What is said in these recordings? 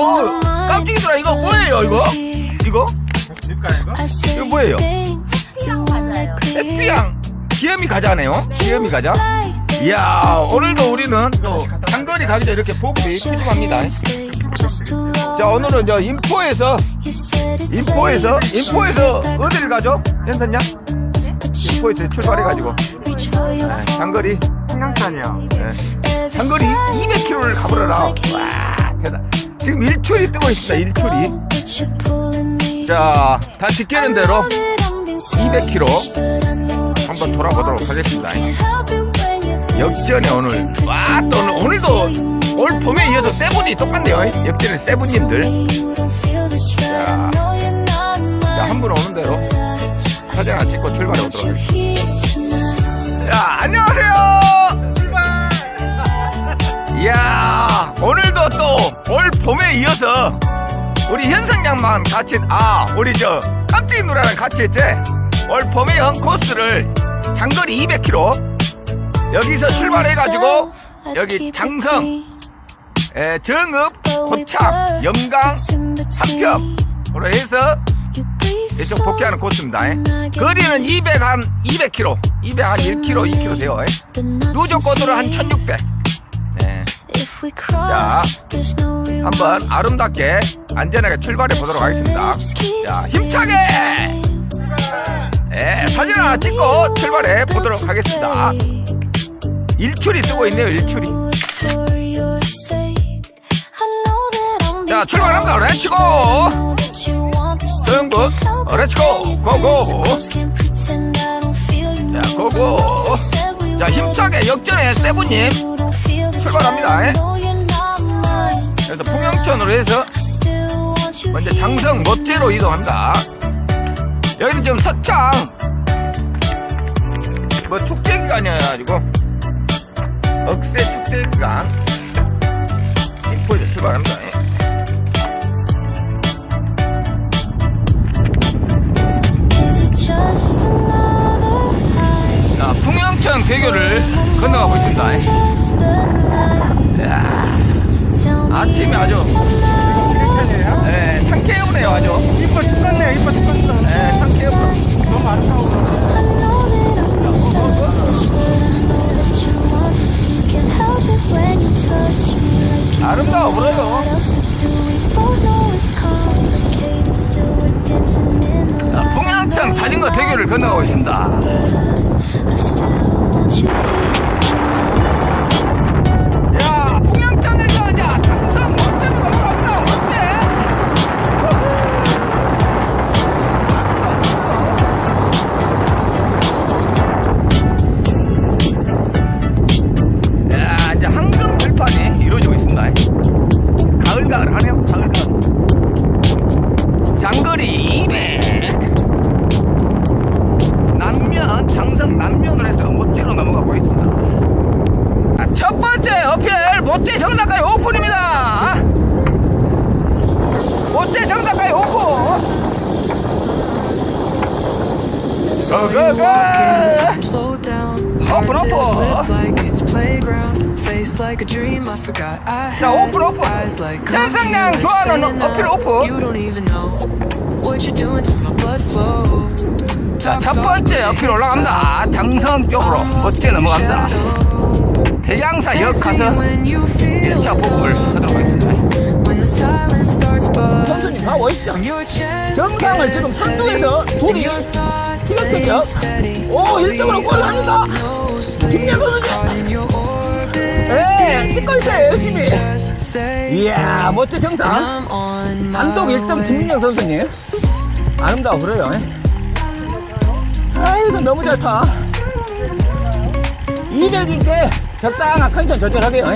오 깜짝이야 이거 뭐예요 이거? 이거? 이거 뭐예요? 햇비양 기염이 가자네요 기염이 가자 이야 오늘도 우리는 또 장거리 가기 전 이렇게 보급이 푸짐합니다 자 오늘은 저 인포에서 인포에서 인포에서 어디를 가죠? 현선양? 인포에서 출발해가지고 네, 장거리 청량산이요. 네. 장거리 200km를 가보려라 와 대단 지금 일출이 뜨고 있습니다. 일출이 자다 지키는 대로 200km 한번 돌아보도록 하겠습니다. 역전에 오늘. 와 또 오늘 오늘도 올 봄에 이어서 세븐이 똑같네요. 역전의 세븐님들. 자, 자 한 분 오는 대로 사진 하나 찍고 출발해 보도록 하겠습니다. 야 안녕하세요 이야 오늘도 또 올 봄에 이어서 우리 현상 양만 같이 아 우리 저 깜찍이 누나랑 같이 했지? 올 봄에 연 코스를 장거리 200km 여기서 출발해가지고 여기 장성 에, 정읍 고창 영강 삼평으로 해서 이쪽 복귀하는 코스입니다. 거리는 200 한 200km 200 한 1km 2km 돼요. 누적 고도는 한 1600. 네. 자, 한번 아름답게 안전하게 출발해 보도록 하겠습니다. 자, 힘차게! 네, 사진 하나 찍고 출발해 보도록 하겠습니다. 일출이 뜨고 있네요, 일출이. 자, 출발합니다. 렛츠고! 정북, 렛츠고! 고고! 자, 고고! 자, 힘차게 역전의 세븐님 출발합니다. 그래서 풍영천으로 해서 먼저 장성 멋제로 이동합니다. 여기는 지금 서창 뭐 축제 기간이어가지고 억새 축제 기간 인포에서 출발합니다. 자, 풍영천 대교를 건너가고 있습니다. 아침에 아주 청량산이에요? 네, 상쾌해오네요 아주. 이뻐 죽겠네, 이뻐 죽겠어. 네, 상쾌해오네요. 너무 아름다워. 아름다워. 자, 풍양천 자전거 대교를 건너가고 있습니다. 가을가을하네요. 가을가을. 장거리 200. 남면, 장성 남면으로 해서 못지로 넘어가고 있습니다. 아, 첫 번째 어필 못지 정상까지 오픈입니다. 못지 정상까지 오픈. 고고고. Open, open. 자, 오픈 오픈. 현상량 좋아하는 어필 오픈. 자, 첫 번째 어필 올라갑니다. 장성 쪽으로 멋지게 넘어갑니다. 대양사 역 가서 1차 보급을 하도록 하겠습니다. 선수님 다 오십시오. 정상을 지금 선두에서 둘이 시각적이요. 오, 1등으로 골 합니다. 김예선 선수 님 예, 찍고 있어요, 열심히. 이야, 멋져 정상. 단독 1등 김민영 선수님. 아름다워 보여요. 아이고, 너무 잘 타. 200인데 적당한 컨디션 조절하게요.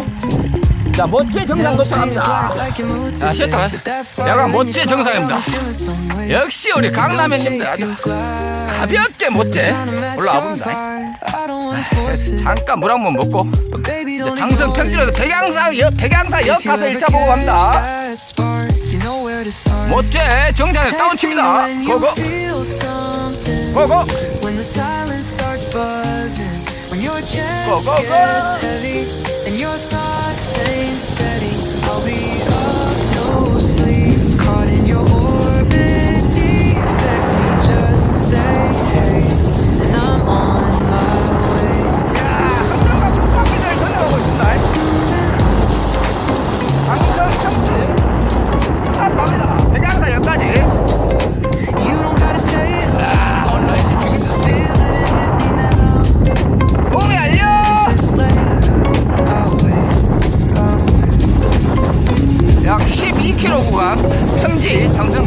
자, 멋지 정상 도착합니다. 자, 시작할까요? 약간 멋지 정상입니다. 역시 우리 강남현님들 아주 가볍게 멋지 올라와 봅니다. 잠깐 물 한 번 먹고. 장성 평지로서 백양사 역, 백양사 역 가서 1차 보고 갑니다. 멋지 정상에 다운 칩니다. 고고. 고고. The silence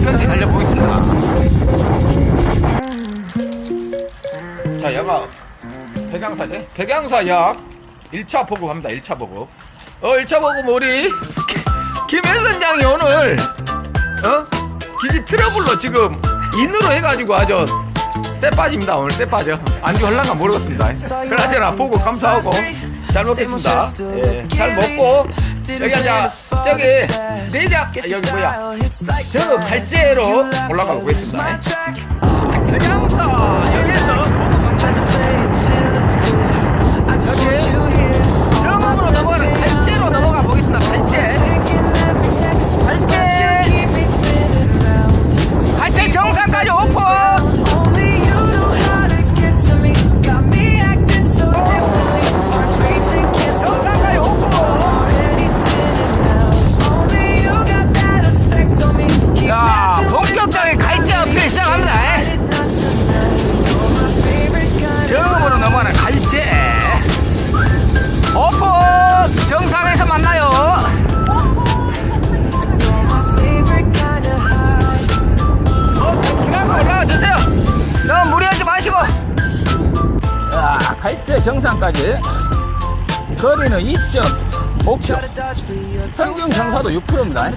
현지 달려보겠습니다. 아. 자 야가. 백양사네? 백양사 약. 1차 보고 갑니다 1차 보고. 어 1차 보고 뭐 우리 김혜선 장이 오늘 어? 기지 트러블로 지금 인으로 해가지고 아주 쎄빠집니다 오늘 쎄빠져. 안주 헐랑가 모르겠습니다. 그나저나 보고 감사하고 잘 먹겠습니다. 예, 잘 먹고. 여기 앉아. 저기 내장 여기 뭐야 저 여기에서 넘어가는 갈제로 넘어가 보겠습니다 갈제 갈제 정상까지 오픈 거리는 2.5km. 평균 경사도 6km입니다.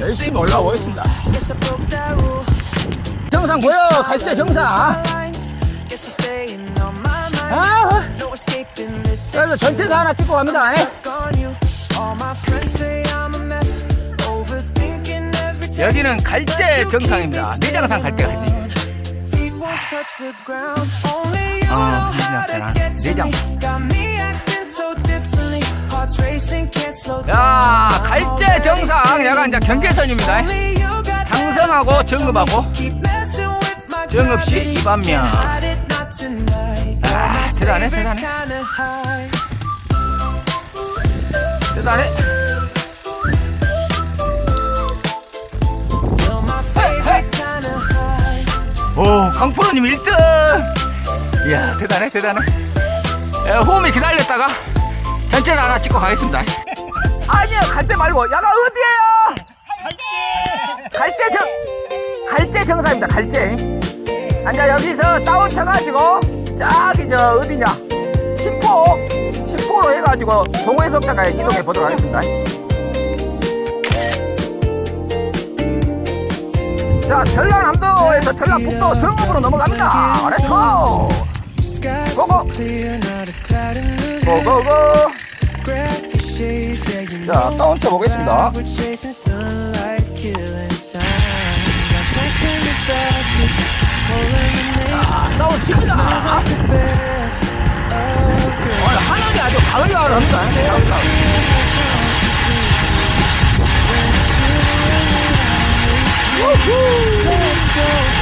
열심히 올라오겠습니다. 정상 보여, 갈대 정상. 아, 그래서 전체사 하나 찍고 갑니다. 여기는 갈대 정상입니다. 내장산 갈대가 있 습니다. 아, 내장. 야, 야, 갈대 정상, 얘가 이제 경계선입니다. 장성하고 정읍하고 정읍시 이반면. 아, 대단해, 대단해. 대단해. 오, 강프로님 1등! 이야, 대단해, 대단해. 에, 호흡이 기다렸다가 전체를 하나 찍고 가겠습니다. 아니요, 갈때 말고, 야가 어디에요? 갈제! 갈제 정, 갈제 정사입니다, 갈제. 앉아, 여기서 다운 쳐가지고, 저기, 저, 어디냐. 신포, 신포로 해가지고, 동호회석자까지 이동해 보도록 하겠습니다. 자, 전라남도에서 전라북도 정읍으로 넘어갑니다. 렛츠고! 고고! 고고고! 자, 다운 쳐 보겠습니다. 자, 다운 칩니다. 오늘 하늘이 아주 가을가을합니다. 가을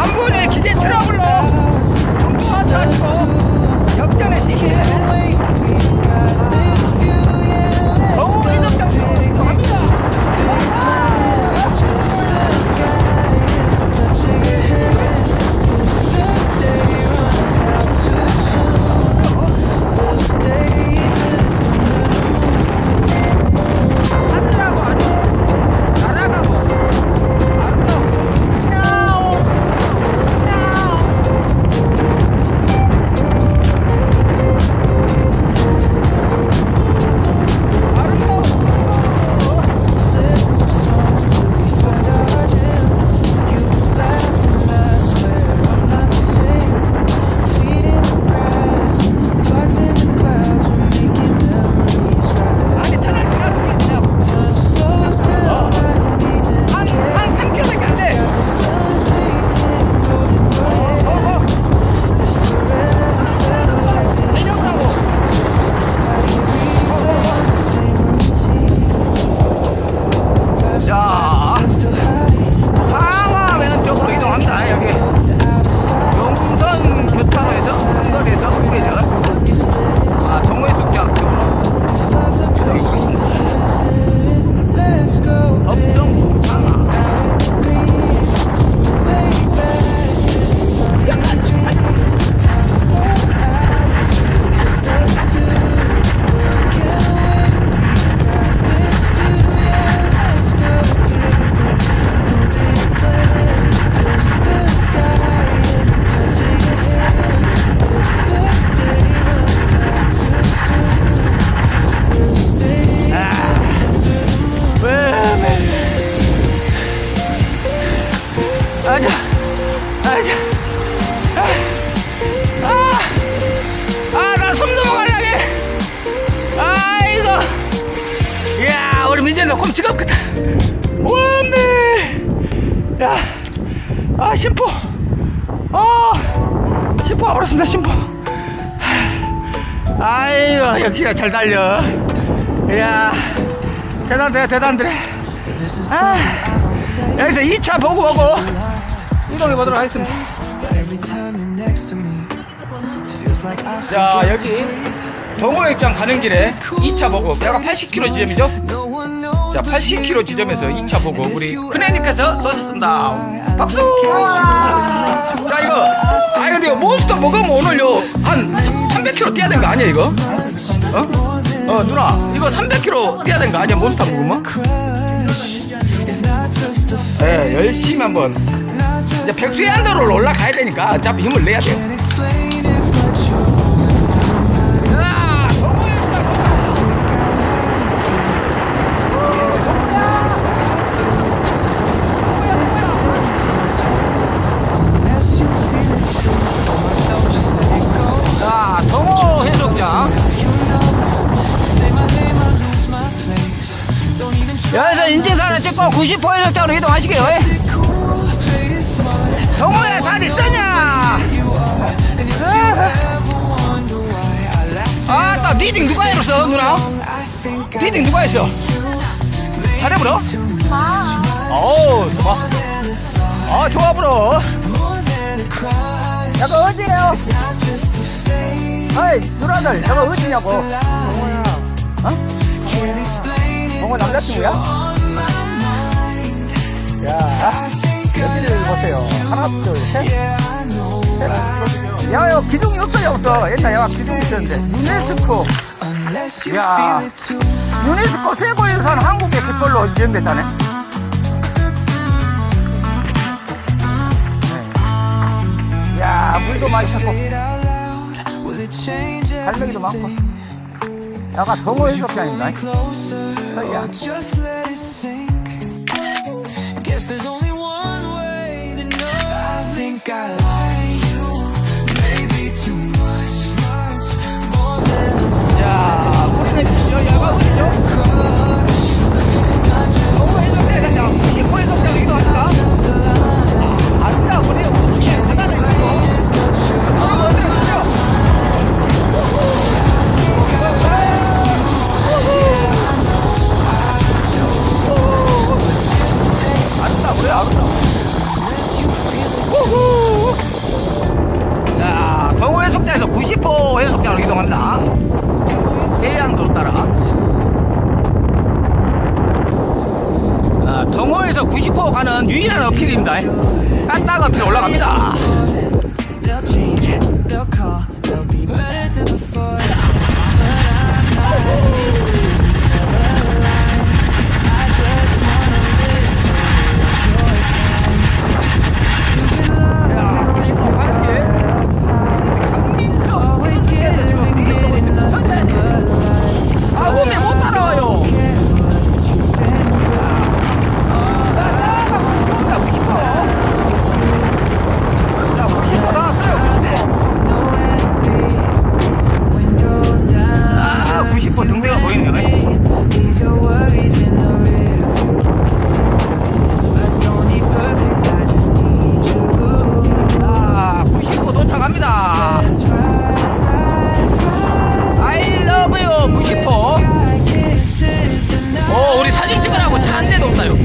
한 분이 기계 트러블로 정보가 터지고 역전의 시기에 역시나 잘 달려. 이야, 대단해, 대단해. 아, 여기서 2차 보고 보고 이동해 보도록 하겠습니다. 자, 여기 동호회장 가는 길에 2차 보고, 여기가 80km 지점이죠? 자, 80km 지점에서 2차 보고 우리 큰애님께서 써주습니다 박수! 자, 이거, 아니 근데 이거 몬스터 먹으면 오늘요 한 300km 뛰어야 되는 거 아니야 이거? 어? 어 누나, 이거 300km 뛰어야 되는 거 아니야 몬스터 먹으면? 네, 열심히 한번 이제 백수의 한도로 올라가야 되니까 어차피 힘을 내야 돼. 90호 해수욕장으로 이동하시게요. 동호야, 잘 있더냐? 아, 딱 리딩 누가 해줬어, 누나? 리딩 누가 했어? 잘해보러? 어우, 좋아. 아, 좋아, 불어. 약간 어디에요? 어이, 누나들, 저거 어디냐고. 어? 동호 남자친구야? 야, 여기를 보세요. 하나, 둘, 셋. 셋. 야, 야, 기둥이 없어요, 없어. 옛날에 야, 기둥이 있었는데. 유네스코. 야, 유네스코 세계유산 한국의 깃발로 지정됐다네. 네. 야, 물도 많이 찼고, 갈매기도 많고. 약간 동호 해수욕장인가? 서희야. there's only one way to know. I think I like you, maybe too much, much more than 자, 우리는 여, 여가 어디죠? 아니다, 우리 아니다. 우후. 자, 동호 해수욕장에서 90호 해수욕장으로 이동합니다. 해안도로 따라. 아, 동호에서 90호 가는 유일한 어필입니다. 깐딱 어필 올라갑니다. 90호 도착합니다. Let's ride, ride, I love you, 90호. I kisses the night. 오, 우리 사진 찍으라고 차 한 대도 없어요.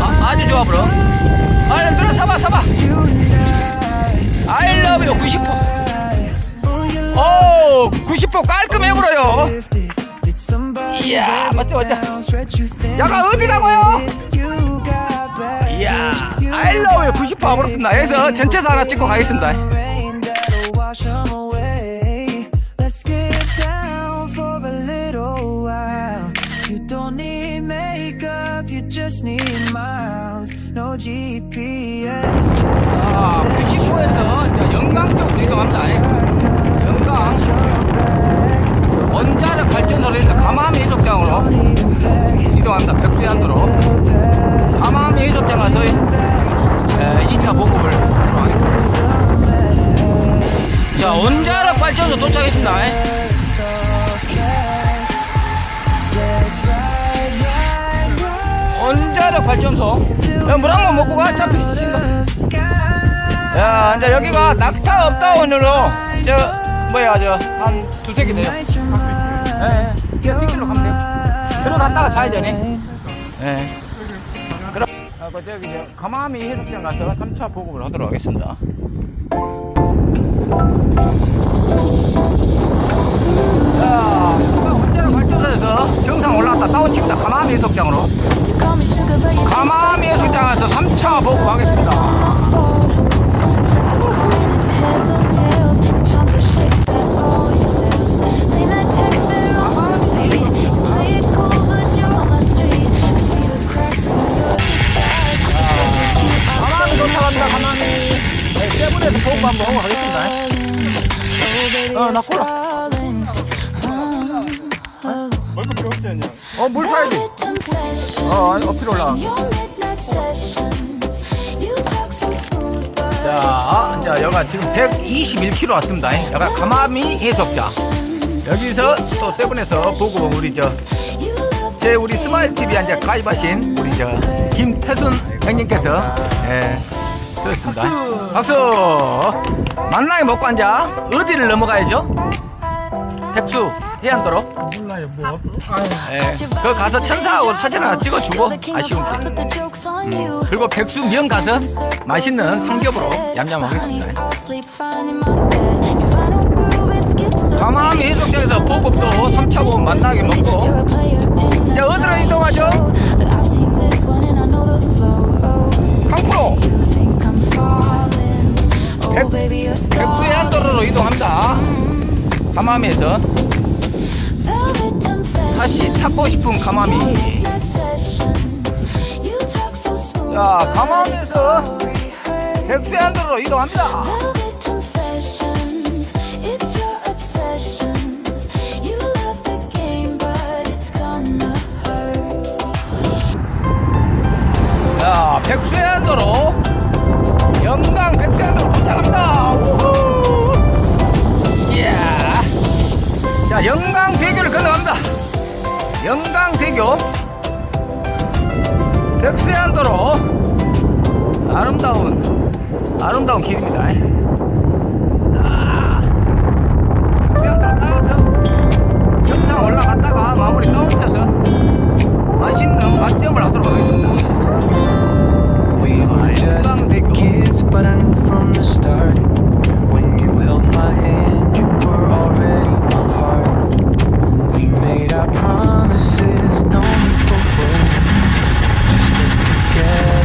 아, 아주 좋아, 브로. 얼른 들어 서봐, 서봐. I love you, 90호. 오, 90호 깔끔해 보여요. 이야, 멋져, 멋져. 야가 어디라고요? 이야, I love you, 90호 와버렸습니다. 여기서 전체사 하나 찍고 가겠습니다. Let's get down for a little while. You don't need makeup, you just need miles. No GPS. just 아, 90호에서 영광 쪽으로 이동합니다. 영광. 원자력 발전소로 해서 가마미 해수욕장으로 원자력 발전소. 물한 번 먹고 가. 친구. 야, 이제 여기가 낙타 업다운으로, 저, 뭐야, 저, 한 두세 개 돼요. 예, 예. 뒷길로 가면 돼요. 들어갔다가 자야 되네. 예. 그럼, 아, 그, 저기, 저, 가마미 해수욕장 가서 3차 보급을 하도록 하겠습니다. 자, 발전소에서 정상 올라왔다 다운 칩니다. 가마미 해수욕장으로. 가마미 해수욕장에서 3차 보급하겠습니다. 121km 왔습니다. 여기가 가마미 해수욕장. 여기서 또 세븐에서 보고 우리 저, 제 우리 스마일 TV에 이제 가입하신 우리 저, 김태순 형님께서, 예, 그렇습니다. 박수! 만나게 먹고 앉아. 어디를 넘어가야죠? 백수, 해안도로. 몰라요 뭐. 예, 그 가서 천사하고 사진 하나 찍어주고, 아쉬운 게. 음, 그리고 백수 면 가서 맛있는 삼겹으로 얌얌 하겠습니다. 가마미 해수욕장에서 보급도 3차 보급 만나게 먹고 이제 어디로 이동하죠? 강프로 백- 백수의 한도로로 이동합니다. 가마미에서 다시 찾고 싶은 가마미. 자, 가마미에서 백수의 한도로로 이동합니다. 백수의 한도로 영광 백수의 한도로 도착합니다. 이야. 자, 영광대교를 건너갑니다. 영광대교 백수의 한도로 아름다운 아름다운 길입니다. 올라갔다가 마무리 떠올쳐서 맛있는 맛점을 하도록 하겠습니다. We were just kids, but I knew from the start. When you held my hand, you were already my heart. We made our promises, no need for words. Just us together,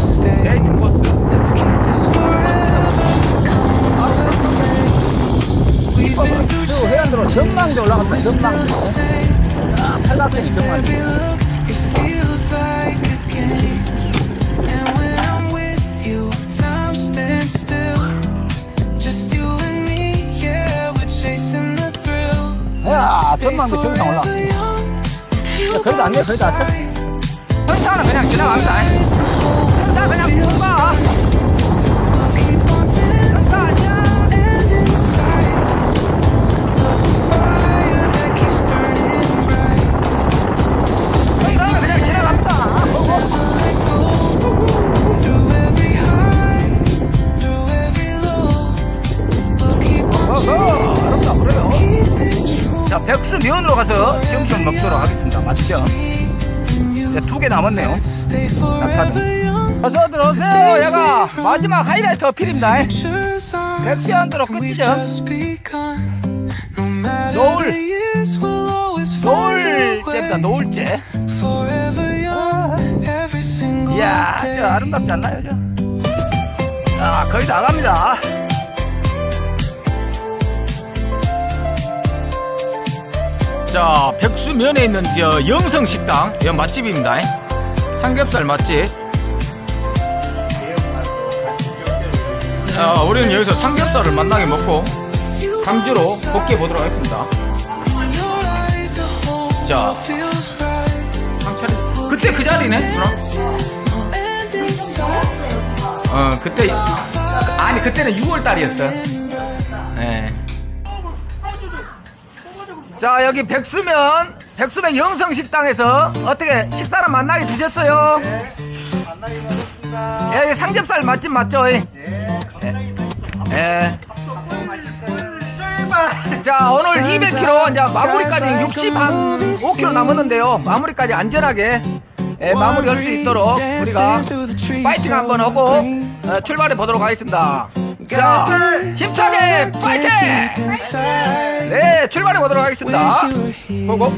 stay? 데이트 been through 쭉 해안도로 전망대 올라갔다, 전망대. 아, 팔각정이 정말. 야, 전망대 정상 올라갔어. 거기 도안 돼, 거기도 안 돼. 천사는 그냥 지나갑니다. 천사 그냥 자, 백수 면으로 가서 점심 먹도록 하겠습니다. you 두개 남았네요. Young. 어서 들어오세요. 얘가 마지막 하이라이트 어필입니다. 백시안드로 We've 끝이죠. 노을. 노을째입니다. 노을째. 이야, 아름답지 않나요, 저? 아, 거의 나갑니다. 자, 백수면에 있는 저 영성식당, 여 맛집입니다. 삼겹살 맛집. 자, 우리는 여기서 삼겹살을 만나게 먹고 강주로 복귀해 보도록 하겠습니다. 자. 그때 그 자리네, 누나? 어, 그때, 아니, 그때는 6월 달이었어요. 예. 자, 여기 백수면, 백수면 영성식당에서 어떻게 식사를 만나게 되셨어요? 만나게 반갑습니다. 예, 여기 삼겹살 맛집 맞죠? 예. 예. 출발! 자, 오늘 200km, 이제 마무리까지 60, 한 5km 남았는데요. 마무리까지 안전하게, 예, 마무리할 수 있도록 우리가 파이팅 한번 하고 어, 출발해 보도록 하겠습니다. 자, 힘차게 파이팅! 네, 출발해 보도록 하겠습니다. 보고.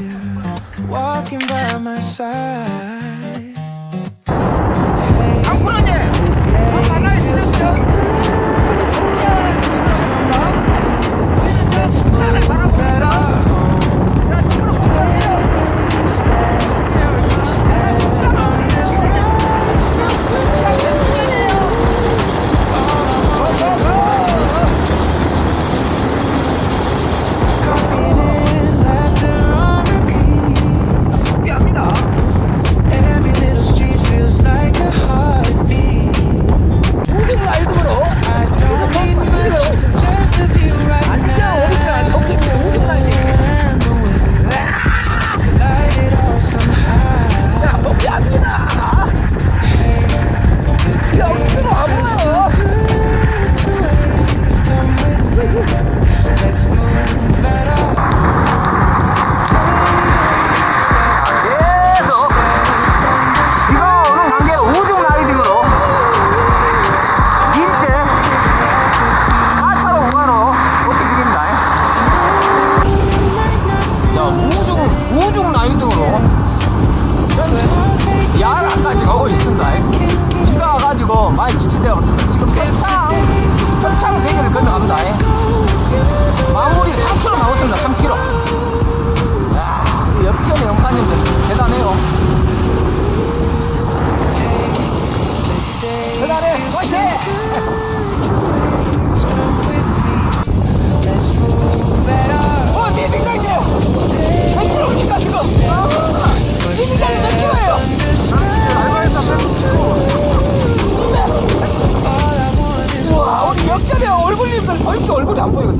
역전의 얼굴님들 왜 이렇게 얼굴이 안 보이거든?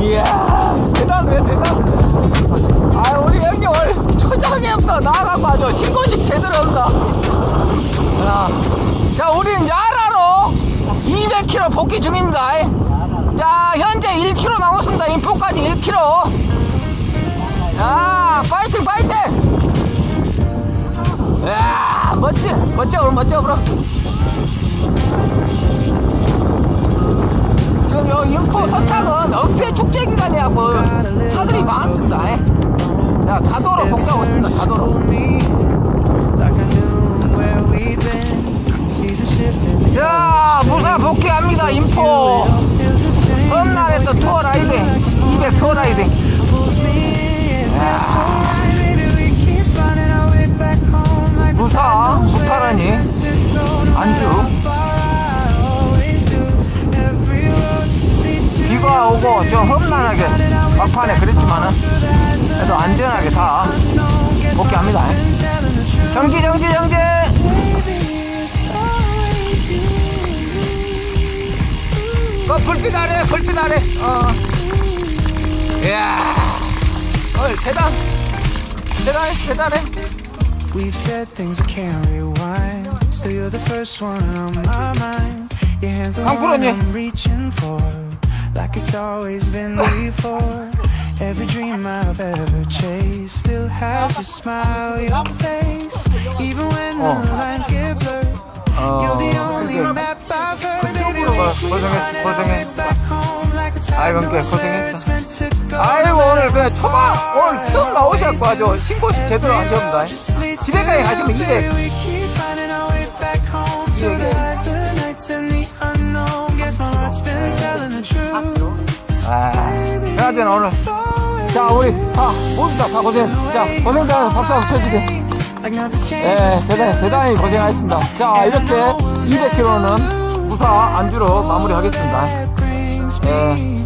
이야, 대단해, 대단. 아, 우리 형님 오늘 초장에부터 나가고 아주 신고식 제대로 한다. 자, 자, 우리는 야라로 200km 복귀 중입니다. 자, 현재 1km 남았습니다. 인포까지 1km. 자, 파이팅, 파이팅! 야 멋진, 멋져, 멋져, 그럼. 지금 요 인포 서창은 억새 축제 기간이라고 차들이 많습니다. 자, 자도로 복귀하고 있습니다, 자도로. 자, 부산 복귀합니다, 인포. 또 투어 라이딩, 200 투어 라이딩. 오고 좀 험난하게 막판에 그랬지만은 그래도 안전하게 다 복귀합니다. 정지, 정지, 정지! 그 불빛 아래, 불빛 아래. 어. 이야. 어, 대단. 대단해, 대단해. We've said things we can't rewind. Still, you're the first one on my mind. Your hands are the one. I'm reaching for. like it's always been before. Every dream I've ever chased still has your smile, your face. Even when the lines get blurred, you're the only map I've heard. Baby, we can find our back home like a time meant to go. 아이고 오늘 그냥 처마 오늘 처음 나오셔서 아주 신고식 제대로 안 접니다. 집에까지 가시면 200. 200. 아 그나저나 오늘? 자 우리 다 모두 다, 다 고생 자 고생자 박수 한번 nothing's 예. 대단히 대단히 고생하셨습니다. 자 이렇게 200km는 무사 안주로 마무리하겠습니다. That